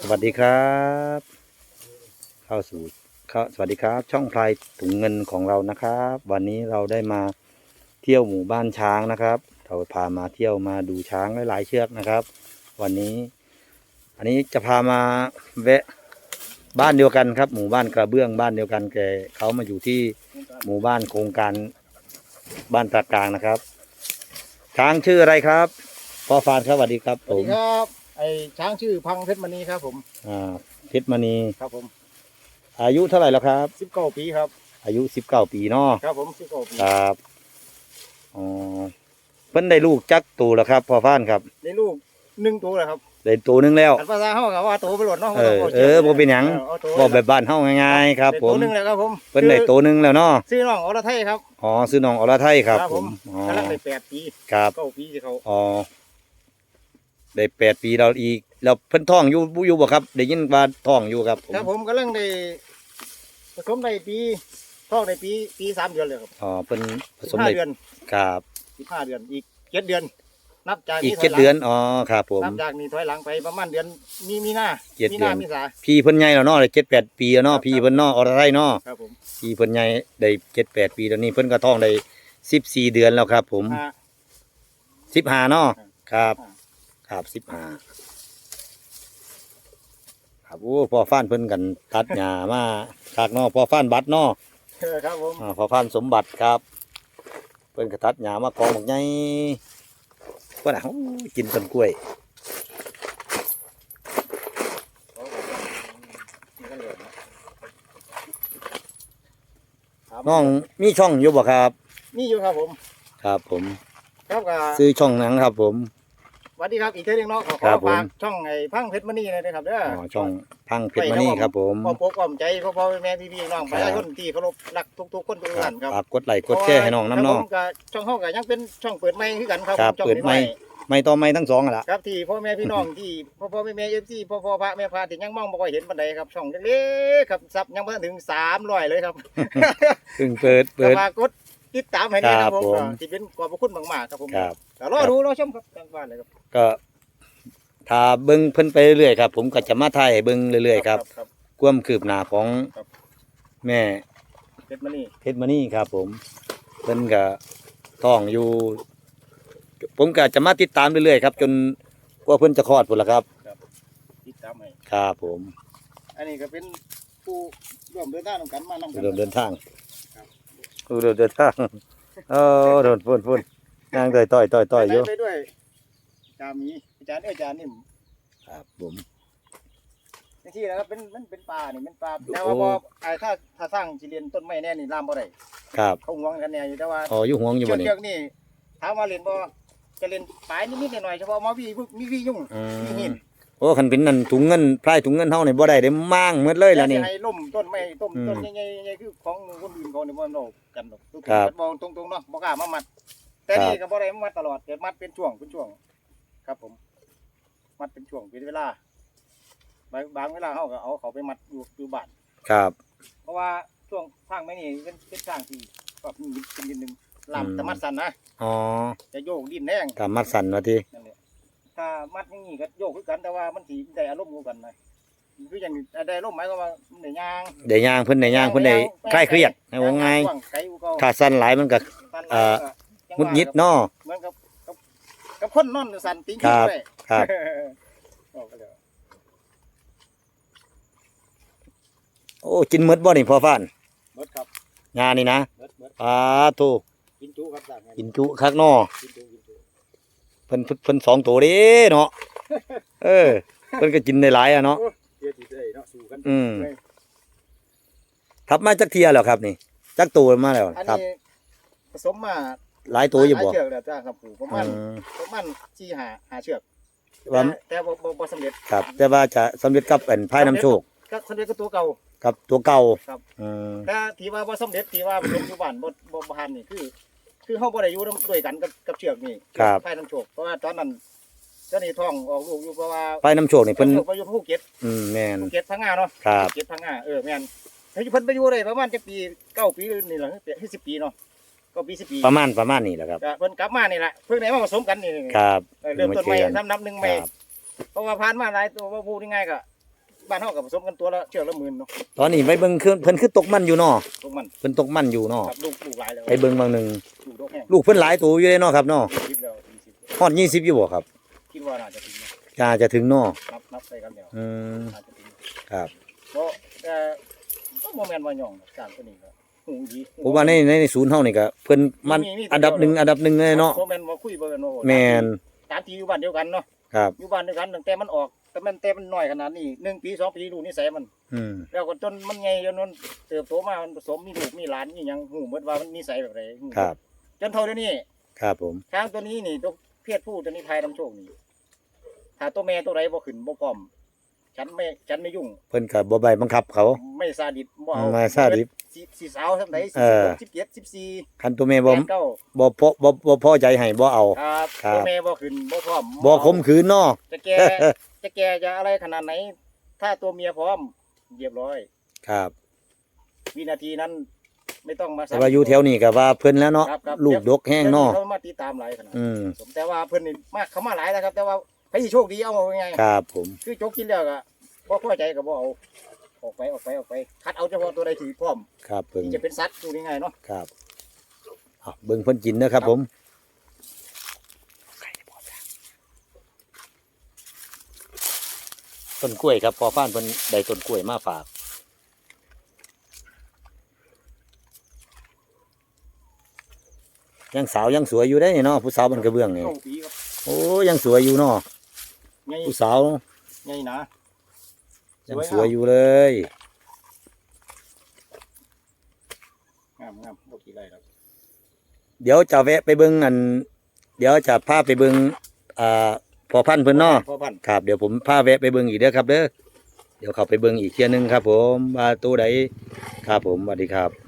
สวัสดีครับ เข้าสู่เข้าสวัสดีครับ ช่องพลายถุงเงินของเรานะครับ วันนี้เราได้มาเที่ยวหมู่บ้านช้างนะครับ เราพามาเที่ยวมาดูช้างหลายๆเชือกนะครับ วันนี้ อันนี้จะพามาแวะบ้านเดียวกันครับ หมู่บ้านกระเบื้องบ้านเดียวกันแกเขามาอยู่ที่หมู่บ้านโครงการบ้านตากลางนะครับช้างชื่ออะไรครับพ่อฟานครับสวัสดีครับสผวัสมดีครับ ไอ้ช้างชื่อพังเพชรมณีครับ ผมอ่าเพชรมณีครับผมอายุเท่าไหร่แล้วครับ สิบเก้าปีครับ อายุสิบเก้าปีเนาะครับผมสิบเก้าปีครับอ๋อเพิ่นได้ลูกจักตัวแล้วครับพ่อฟ้านครับได้ลูกหนึ่งตัวแล้วครับได้ตัวหนึงแล้วอันภาษาเฮากับว่าตัวไปหลดเนาะเออเออบ่เป็นหยัง อาตัวบอกแบบบ้านเฮาง่ายๆครับ ได้ผตัวมหนึ่งแล้วครับผมเพิ่นได้ตัวหนึงแล้วเนาะชื่อน้องอรไทยครับ อ๋อซื้อน้องอรไทยครับครับผผมมอ๋อกำลังได้แปดปีครับเก้าปีที่เขาอ๋อ ได้แปดปีเราอีกแล้วเพิ่นท้องอยู่อยู่บ่ครับ ได้ยินว่าท้องอยู่ครับผมครับผมกำลังได้ผสมได้ปีท้องได้ปีปีสามเดือนเลยครับอ๋อเพิ่นผสสิมบห้าได้เดือนครับสิบห้าเดือนอีกเจ็ดเดือน นับจากอีกถเจ็ยดหลังเดือนอ๋อครับผม นับจากนี้ถอยหลังไปประมาณเดือนมีมีนาเจ็ดมีเดืนาอน มีสาพี่เพิ่นใหญ่แล้วเนาะได้เจ็ดแปดปีแล้วเนาะครับพี่เพิ่นเนาะอรไทยเนาะครับผมพี่เพิ่นใหญ่ได้เจ็ดแปดปีแล้วนี่เพิ่นก็ท้องได้สิบสี่เดือนแล้วครับ ผมอ่า สิบห้าเนาะครับ อ่า ครับสิบห้าครับโอ้พอฟ้านเพิ่นกันตัดหญ้ามาคากเนาะพอฟ้านบัตรเนาะเออครับผมอ่าพอฟ้านสมบัติครับ เพิ่นก็ตัดหญ้ามากองบักใหญ่ว่าน่ะโอ้ยกินต้นกล้วยน้องมีช่องอยู่บ่ครับ นี่อยู่ครับผม ครับผม ครับกับซื้อช่องหนังครับผม สวัสดีครับอีกเท่านึงเนาะขอครับผม ฝากช่องไอ้พังเพชรมณีเลยนะครับเด้ออ๋อช่องพังเพชรมณีครับผมพ่อปกอ้อมใจพ่อพ่อแม่พี่พี่น้องประชาชนที่เคารพรักทุกๆคนทุกท่านครับฝากกดไลค์กดแชร์ให้น้องน้ำน้อง ครับผมกับช่องเฮาก็ยังเป็นช่องเปิดใหม่คือกันครับครับช่องเปิดใหม่ไม่ต่อไม่ทั้งสองอะล่ะ ครับที่พ่อแม่พี่น้อง ที่พ่อพ่อแม่แม่เอฟซีพ่อพ่อพระแม่พระที่ยังมองบ่ค่อยเห็นปานใดครับช่องเล็กๆครับซับยังบ่ถึง300เลยครับ เพิ่งเปิดเปิดก็ฝากกด ติดตามให้ด้วยครับครับผมผมก็ที่เป็นขอบพระคุณมากๆครับผมครับก็รอดูรอชมครับทางบ้านเลยครับก็ถ้าเบิ้งเพิ่นไปเรื่อยๆครับ ผมก็จะมาถ่ายให้เบิ้งเรื่อยๆครับครับ ความคืบหน้าของครับ แม่เพชรมณีเพชรมณีครับ ผมเพิ่นก็ท้องอยู่ ผมก็จะมาติดตามเรื่อยๆครับ จนกว่าเพิ่นจะคลอดพุ่นละครับ ติดตามให้ครับผมอันนี้ก็เป็นผู้ร่วมเดินทางนำกันมานำกัเดินเดินทาง ครับผู้เดินเดินทางเออเดินพุ่นพุ่นนางต่อยต่อยต่อยต่อยอยู่ไปด้วยจามีอาจารย์เอ้ยอาจารย์นี่ครับผมที่แล้วครับเป็นมันเป็นป่านี่เป็นป่าโอ้แต่ว่าพอไอ้ถ้าถ้าสร้างสิเรียนต้นไม้แน่นี่ลามบ่ได้ครับเขาห่วงกันแน่อยู่แต่ว่าอ๋ออยู่ห่วงอยู่เชืบ่อกนี่เชือกนี่ถามว่าเรียนบ่จะเรียนปลายนิดๆหน่อยๆเฉพาะมาวีมีวียุ่งอืมีหิมนโอ้คันเป็นนั่นถุงเงินพลายถุงเงินเฮานี่บ่ได้ได้มั่งหมดเลยล่ะนี่แต่สิให้ล่มต้นไม้ต้มอืมต้นใหญ่ๆใหญ่ๆคือของคนอื่นเขาเนี่ยบ่เอากันดอกตรงครับๆบ่ตรงๆเนาะบ่กล้ามามัด แต่นี่ก็บ่ได้มามัดตลอดเดี๋ยวมัดเป็นช่วงเป็นช่วง ครับผม มัดเป็นช่วงเป็นเวลาบางบางเวลาเขาก็เอาเขาไปมัดอยู่อยู่บ้าน ครับ เพราะว่าช่วงทางไม่นี่เป็นเป็นทางที่ก็มีเป็นดินหนึ่งลามอืมแต่มัดสั่นนะอ๋อจะโยกดินแรงตามมัดสั่นว่าทีนั่นแหละ ถ้ามัดอย่างนี้ก็โยกคือกันแต่ว่ามันสีได้อารมณ์กว่ากันนะคืออย่างนี้ได้อารมณ์หมายความว่ามันได้ยางได้ย่างเพิ่นได้ย่างเพิ่นได้คลายเครียดให้ว่าง่ายกว้ไกลกว่าเก่าถ้าสั่นหลายมันก็สั่นหลายเอ่อก็หงุดหงิดเนาะ เหมือนกับกับกับคนนอนสั่นติ้งครับด้วยครับบอกไปเลยโอ้กินหมดบ่นี่พ่อฟ้านเบิดครับงานนี่นะเบิดเบิดปาโตกินจุครับสั่งกินจุคักเนาะกินจุกินจุเพิ่นเพิ่นเพิ่นสองตัวเด้เนาะเออเพิ่นก็กินได้หลายอะเนาะเดี๋ยวสิได้เนาะสู้กันอืมทับมาจักเทียแล้วครับ นี่จักตัวมาแล้วอันครับนี้ผสมมาหลายตัวอยู่บ่หลาเชือกแล้วจ้าครับปู่ประมาณอืมประมาณสี่หาหาเชือกว่าแต่แต่บ่บ่บ่สำเร็จครับ แต่ว่าจะสำเร็จกับเป็นพายน้ำโชคก็สำเร็จก็ตัวเก่า กับตัวเก่าครับ อืมแต่ที่ว่าบ่สำเร็จที่ว่าลงอยู่บ้านบ่บ่บ่ทันนี่คือ คือเฮาบ่ได้อยู่นำด้วยกันกับกับเชือกนี่ครับไฟน้ำโชคเพราะว่าตอนนั้นเจ้านี่ท้องออกลูกอยู่เพราะว่าพายน้ำโชคนี่เพิ่นเพิ่นไปอยู่ภูเก็ตอืมแม่นภูเก็ตพังงาเนาะครับ ภูเก็ตพังงาเออแม่นเฮ้ยเพิ่นไปอยู่ได้ประมาณจักปีเก้าปีนี่ล่ะคือ10ปีเนาะก็ปี10ปีประมาณประมาณนี้แหละครับ ก็เพิ่นกลับมานี่แหละเพิ่งได้มาผสมกันนี่ครับ เออเริ่มต้นใหม่มาเจอกันนับนับหนึ่งใหม่ ครับ เพราะว่าผ่านมาหลายตัวว่าพูดง่ายๆก็ บ้านเฮากับผสมกันตัวละเชือกละหมื่นเนาะตอนนี้ไปเบิ่งคือเพิ่นคือตกมันอยู่เนาะพวกมันเพิ่นตกมันอยู่เนาะครับลูกลูกหลายแล้วไปเบิ่งบางหนึงลูกดอกแห้งลูกเพิ่นหลายตัวอยู่เลยเนาะครับเนาะคิดแล้วสี่สิบฮอด20อยู่บ่ครับคิดว่าน่าจะถึงนะน่าจะถึงเนาะนับนับใส่กันแล้วอืมน่าจะถึงครับเพราะแต่ก็โมเมนต์ว่าหย่องดอกการตัวนี้ก็หูดีผมว่าในในในศูนย์เฮานี่ก็เพิ่นมันอันดับหนึ่งอันดับหนึ่งเลยเนาะโมเมนต์ว่าคุยเบิ่งเนาะแม่นตามที่อยู่บ้านเดียวกันเนาะครับอยู่บ้านเดียวกันตั้งแต่มันออก แต่มันแต่มันน้อยขนาดนี้หนึ่งปีสองปีดูนิสัยมัน อืม แล้วก็จนมันไงจนมันเติบโตมามันผสมมีลูกมีหลานมีหยังหูหมดว่ามันนิสัยแบบไรหูหมดครับ จนเท่าเดี๋ยวนี้ครับผม ช้างตัวนี้นี่ตัวเพศผู้ตัวนี้พายนำโชคนี่ถ้าตัวแม่ตัวไรบ่ขึ้นบ่พร้อม ฉันไม่ฉันไม่ยุ่ง เพิ่นก็บ่ใบบังคับเขา ไม่ซาดิสบ่เอาไม่ซาดิส สิสิสาวทำไหนเออสิบเจ็ดสิบสี่คันตัวแม่บ่แปดเก้าบ่พอบ่บ่พอใจให้บ่เอา ครับครับตัวแม่บ่ขึ้นบ่พร้อมบ่คมขืนเนาะ จะแก่ จะแก่จะอะไรขนาดไหน ถ้าตัวเมียพร้อมเรียบร้อย ครับวินาทีนั้น ไม่ต้องมาแต่ว่าอยู่แถวนี้ก็ว่าเพิ่นแล้วเนาะครับครับลูกดกแห้งเนาะเขามาติดตามหลายขนาดอืมผมแต่ว่าเพิ่นนี่มากเขามาหลายแล้วครับ แต่ว่าให้โชคดีเอาไงครับผม คือจกกินแล้วก็บ่พอใจก็บ่เอา ออกไปออกไปออกไปคัดเอาเฉพาะตัวใดที่พร้อมครับเพิ่งที่จะเป็นสัตว์ตัวนี้ไงเนาะครับเอาเบิ่งเพิ่นกินเด้อครับ ผมต้นกล้วยครับพอฟ้านเพิ่นได้ต้นกล้วยมาฝาก ยังสาวยังสวยอยู่ได้เนาะผู้สาวบนกระเบื้องนี่เข้าปีครับโอ้ยังสวยอยู่เนาะไงผู้สาวไงนะ ยังสวยอยู่เลยงามงามบ่กี่ไรครับเดี๋ยวจะแวะไปเบิ่งอัน เดี๋ยวจะพาไปเบิ่งอ่าพอพันธุ์เพิ่นเนาะพ่อพันธุ์ครับ เดี๋ยวผมพาแวะไปเบิ่งอีกเด้อครับเด้อเดี๋ยวเขาไปเบิ่งอีกเที่ยหนึงครับ ผมว่าตัวใดครับผมสวัสดีครับ